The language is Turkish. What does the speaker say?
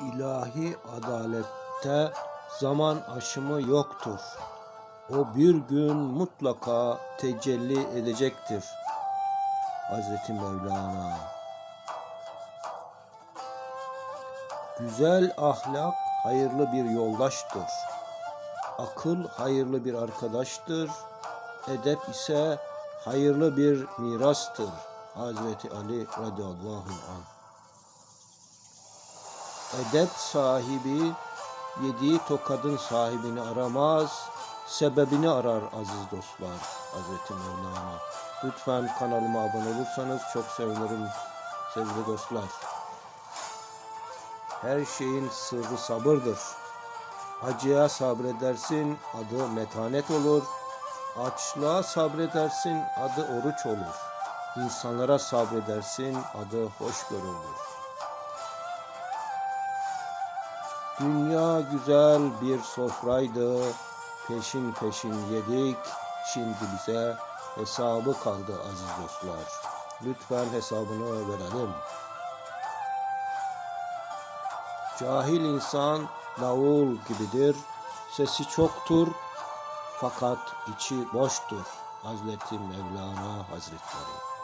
İlahi adalette zaman aşımı yoktur. O bir gün mutlaka tecelli edecektir. Hazreti Mevlana Güzel ahlak hayırlı bir yoldaştır. Akıl hayırlı bir arkadaştır. Edep ise hayırlı bir mirastır. Hazreti Ali radıyallahu anh. Edep sahibi yediği tokadın sahibini aramaz, sebebini arar aziz dostlar. Hazreti Mevlana. Lütfen kanalıma abone olursanız çok sevinirim sevgili dostlar. Her şeyin sırrı sabırdır. Acıya sabredersin, adı metanet olur. Açlığa sabredersin, adı oruç olur. İnsanlara sabredersin, adı hoşgörü olur. Dünya güzel bir sofraydı, peşin peşin yedik, şimdi bize hesabı kaldı aziz dostlar. Lütfen hesabını verelim. Cahil insan davul gibidir, sesi çoktur fakat içi boştur. Hazreti Mevlana Hazretleri.